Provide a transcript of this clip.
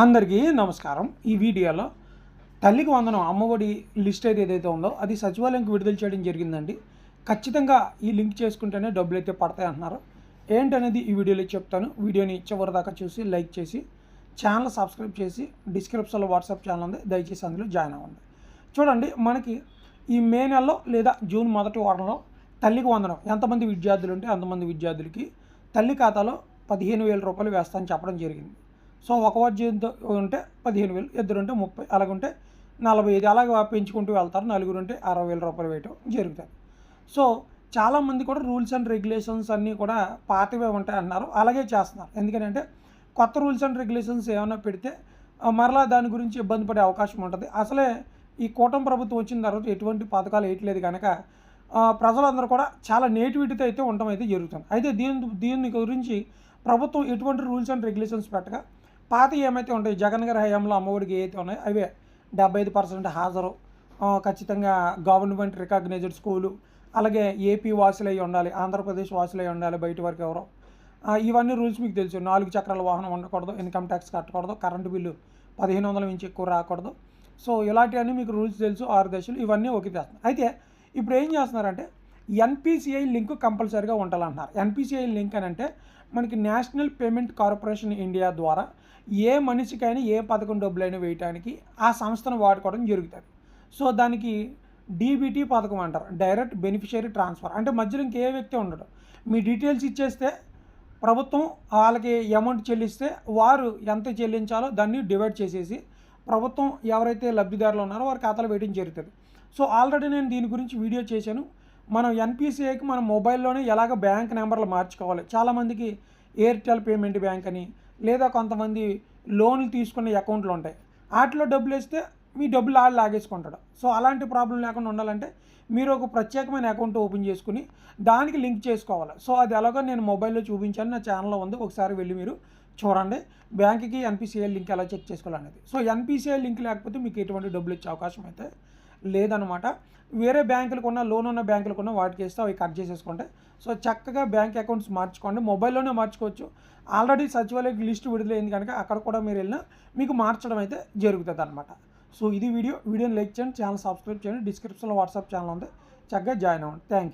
అందరికీ నమస్కారం. ఈ వీడియోలో తల్లికి వందనం అమ్మఒడి లిస్ట్ అయితే ఏదైతే ఉందో అది సచివాలయంకి విడుదల చేయడం జరిగిందండి. ఖచ్చితంగా ఈ లింక్ చేసుకుంటేనే డబ్బులు అయితే పడతాయి అంటున్నారు. ఏంటనేది ఈ వీడియోలో చెప్తాను. వీడియోని చివరి దాకా చూసి లైక్ చేసి ఛానల్ సబ్స్క్రైబ్ చేసి డిస్క్రిప్షన్లో వాట్సాప్ ఛానల్ ఉంది. దయచేసి అందులో జాయిన్ అవ్వండి. చూడండి మనకి ఈ మే నెలలో లేదా జూన్ మొదటి వారంలో తల్లికి వందనం ఎంతమంది విద్యార్థులు ఉంటే అంతమంది విద్యార్థులకి తల్లి ఖాతాలో పదిహేను వేల రూపాయలు వేస్తామని చెప్పడం జరిగింది. సో ఒక విద్యార్థి ఉంటే పదిహేను వేలు ఇద్దరు ఉంటే ముప్పై అలాగుంటే నలభై ఐదు అలాగే పెంచుకుంటూ వెళ్తారు. నలుగురు ఉంటే అరవై వేల రూపాయలు వేయటం జరుగుతుంది. సో చాలామంది కూడా రూల్స్ అండ్ రెగ్యులేషన్స్ అన్నీ కూడా పాతవే ఉంటాయి అన్నారు. అలాగే చేస్తున్నారు. ఎందుకంటే కొత్త రూల్స్ అండ్ రెగ్యులేషన్స్ ఏమైనా పెడితే మరలా దాని గురించి ఇబ్బంది పడే అవకాశం ఉంటుంది. అసలే ఈ కూటమి ప్రభుత్వం వచ్చిన తర్వాత ఎటువంటి పథకాలు వేయట్లేదు కనుక ప్రజలందరూ కూడా చాలా నేటివిటీతో అయితే ఉండటం అయితే జరుగుతుంది. అయితే దీని దీని గురించి ప్రభుత్వం ఎటువంటి రూల్స్ అండ్ రెగ్యులేషన్స్ పెట్టగా పాత ఏమైతే ఉంటాయి జగన్ గారి హయాంలో అమ్మఒడికి ఏవైతే ఉన్నాయో అవే డెబ్బై ఐదు పర్సెంట్ హాజరు. ఖచ్చితంగా గవర్నమెంట్ రికగ్నైజ్డ్ స్కూలు అలాగే ఏపీ వాసులై ఉండాలి ఆంధ్రప్రదేశ్ వాసులై ఉండాలి బయట వరకు ఎవరో. ఇవన్నీ రూల్స్ మీకు తెలుసు. నాలుగు చక్రాల వాహనం ఉండకూడదు ఇన్కమ్ ట్యాక్స్ కట్టకూడదు కరెంటు బిల్లు పదిహేను వందల నుంచి ఎక్కువ రాకూడదు. సో ఇలాంటివన్నీ మీకు రూల్స్ తెలుసు ఆరు దశలు ఇవన్నీ ఒకే చేస్తున్నారు. అయితే ఇప్పుడు ఏం చేస్తున్నారంటే ఎన్పిసిఐ లింక్ కంపల్సరీగా ఉండాలంటున్నారు. ఎన్పిసిఐ లింక్ అని అంటే మనకి నేషనల్ పేమెంట్ కార్పొరేషన్ ఇండియా ద్వారా ఏ మనిషికైనా ఏ పథకం డబ్బులైనా వేయటానికి ఆ సంస్థను వాడుకోవడం జరుగుతుంది. సో దానికి డీబీటీ పథకం అంటారు. Direct beneficiary transfer. అంటే మధ్యలో ఇంకే వ్యక్తి ఉండడు. మీ డీటెయిల్స్ ఇచ్చేస్తే ప్రభుత్వం వాళ్ళకి అమౌంట్ చెల్లిస్తే వారు ఎంత చెల్లించాలో దాన్ని డివైడ్ చేసేసి ప్రభుత్వం ఎవరైతే లబ్ధిదారులు ఉన్నారో వారి ఖాతాలో వేయడం జరుగుతుంది. సో ఆల్రెడీ నేను దీని గురించి వీడియో చేశాను. మనం ఎన్పిసిఐకి మన మొబైల్లోనే ఎలాగ బ్యాంక్ నెంబర్లు మార్చుకోవాలి? చాలామందికి ఎయిర్టెల్ పేమెంట్ బ్యాంక్ అని లేదా కొంతమంది లోన్లు తీసుకునే అకౌంట్లు ఉంటాయి. వాటిలో డబ్బులు వేస్తే మీ డబ్బులు ఆడు లాగేసుకుంటాడు. సో అలాంటి ప్రాబ్లం లేకుండా ఉండాలంటే మీరు ఒక ప్రత్యేకమైన అకౌంట్ ఓపెన్ చేసుకుని దానికి లింక్ చేసుకోవాలి. సో అది ఎలాగో నేను మొబైల్లో చూపించాను నా ఛానల్లో ఉంది ఒకసారి వెళ్ళి మీరు చూడండి. బ్యాంక్కి ఎన్పిసిఐ లింక్ ఎలా చెక్ చేసుకోవాలనేది. సో ఎన్పిసిఐ లింక్ లేకపోతే మీకు ఎటువంటి డబ్బులు ఇచ్చే అవకాశం అయితే లేదనమాట వేరే బ్యాంకులకు ఉన్న లోన్ ఉన్న బ్యాంకులకు ఉన్న వాటికి వేస్తే అవి కట్ చేసేసుకుంటే. సో చక్కగా బ్యాంక్ అకౌంట్స్ మార్చుకోండి. మొబైల్లోనే మార్చుకోవచ్చు. ఆల్రెడీ సచివాలయకి లిస్ట్ విడుదలైంది కనుక అక్కడ కూడా మీరు వెళ్ళినా మీకు మార్చడం అయితే జరుగుతుంది అనమాట సో ఇది వీడియో. వీడియోని లైక్ చేయండి. ఛానల్ సబ్స్క్రైబ్ చేయండి. డిస్క్రిప్షన్లో వాట్సాప్ ఛానల్ ఉంది. చక్కగా జాయిన్ అవ్వండి. Thank you